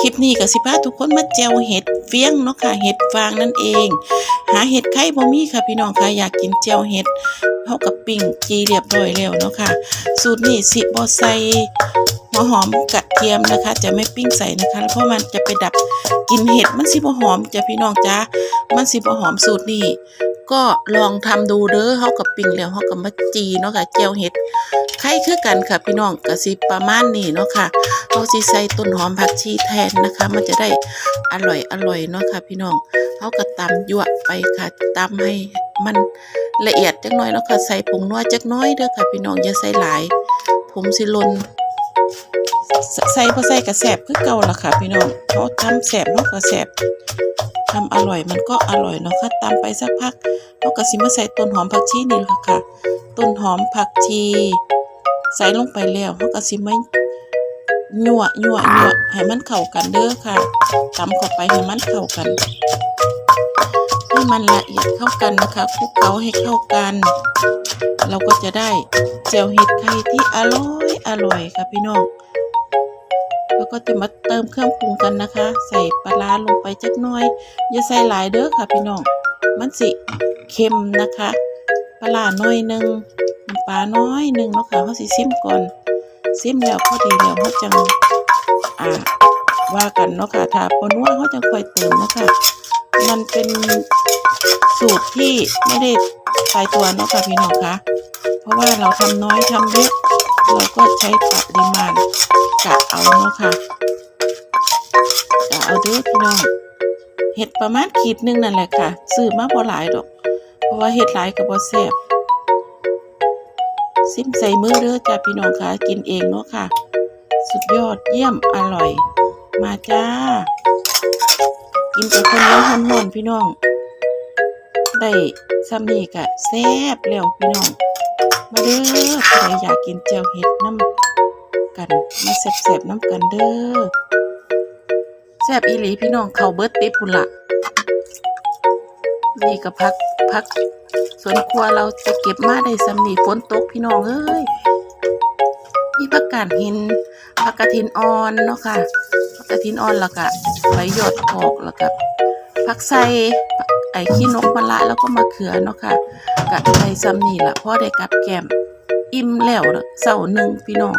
คลิปนี้ก็สิพาทุกคนมาแจวเห็ดเฟี้ยงเนาะค่ะเห็ดฟางนั่นเอง หาเห็ดไข่บ่มีค่ะพี่น้องค่ะอยากกินแจวเห็ดเฮากับปิ้งจีเรียบร้อยแล้วเนาะค่ะ สูตรนี้สิบ่ใส่หัวหอมกระเทียมนะคะ จะไม่ปิ้งใส่นะคะเพราะมันจะไปดับกลินเห็ดมันสิบ่หอมจะพี่น้องจ้ามันสิบ่หอมสูตรนี้ ก็ลองทำดูเด้อเฮากับปิ้งแล้วเฮากับมาจีเนาะค่ะแจวเห็ดไข่คือกันค่ะพี่น้องก็สิประมาณนี้เนาะค่ะเฮาสิใส่ต้นหอมผักชีแทนนะคะ มันจะได้อร่อยอร่อยเนาะค่ะพี่น้องเฮาก็ตำยั่วไปค่ะตำให้มันละเอียดจักหน่อยเนาะค่ะใส่ผงนัวจักน้อยเด้อค่ะพี่น้องอย่าใส่หลาย ผมสิลน ใสใส่บ่ใส่ก็แซ่บคือเก่าล่ะค่ะ พี่น้องเฮาทำแซ่บเฮาก็แซ่บทำอร่อยมันก็อร่อยเนาะค่ะตำไปสักพักเราก็สิมาใส่ต้นหอมผักชีนี่แหละค่ะ ต้นหอมผักชี ใส่ลงไปแล้วเราก็สิมายั่วยั่วยั่วให้มันเข้ากันเด้อค่ะตำเข้าไปให้มันเข้ากันให้มันละเอียดเข้ากันนะคะคลุกเคล้าให้เข้ากัน เราก็จะได้แจ่วเห็ดไข่ที่อร่อยอร่อยค่ะพี่น้อง ก็จะมาเติมเครื่องปรุงกันนะคะ ใส่ปลาลงไปจักน้อย อย่าใส่หลายเด้อค่ะพี่น้อง มันสิเค็มนะคะ ปลาร้าน้อยหนึ่งปลาน้อยหนึ่งเนาะค่ะเขาสิซิมก่อนซิมแล้วพอดีแล้วเขาจังอ่าว่ากันเนาะค่ะถ้าปนว่าเขาจะค่อยเติมนะคะ มันเป็นสูตรที่ไม่ได้ตายตัวเนาะค่ะพี่น้องคะเพราะว่าเราทำน้อยทำเยอะ เราก็ใช้ปริมาณกะเอาเนาะค่ะกะเอาด้อพี่น้องเห็ดประมาณขีดหนึงนั่นแหละค่ะซื้อมาบ่หลายดอก เพราะว่าเห็ดหลายก็บ่แซ่บซิมใส่มือเด้อจ้าพี่น้องค่ะกินเองเนาะค่ะ สุดยอดเยี่ยมอร่อย มาจ้า กินกับคนร้อนหอนๆพี่น้อง ได้ซ้ำนี่ก็แซ่บแล้วพี่น้อง มาเด้อใครอยากกินแจ่วเห็ดน้ำกันมาแซ่บๆน้ำกันเด้อแซ่บอีหลีพี่น้องเขาเบิดติดพุ่นละนี่ก็พักพักสวนครัวเราจะเก็บมาได้สำนีฝนตกพี่น้องเอ้ยนี่ผักกาดหินผักกระถินอ่อนเนาะค่ะผักกระถินอ่อนแล้วก็ใบหยอดออกแล้วก็ผักใส่ ไอ้ขี้นกมะละแล้วก็มะเขือเนาะค่ะกับไอ้ซัมนี่ละพ่อได้กับแกมอิ่มแล้วเด้อเสาหนึ่งพี่น้อง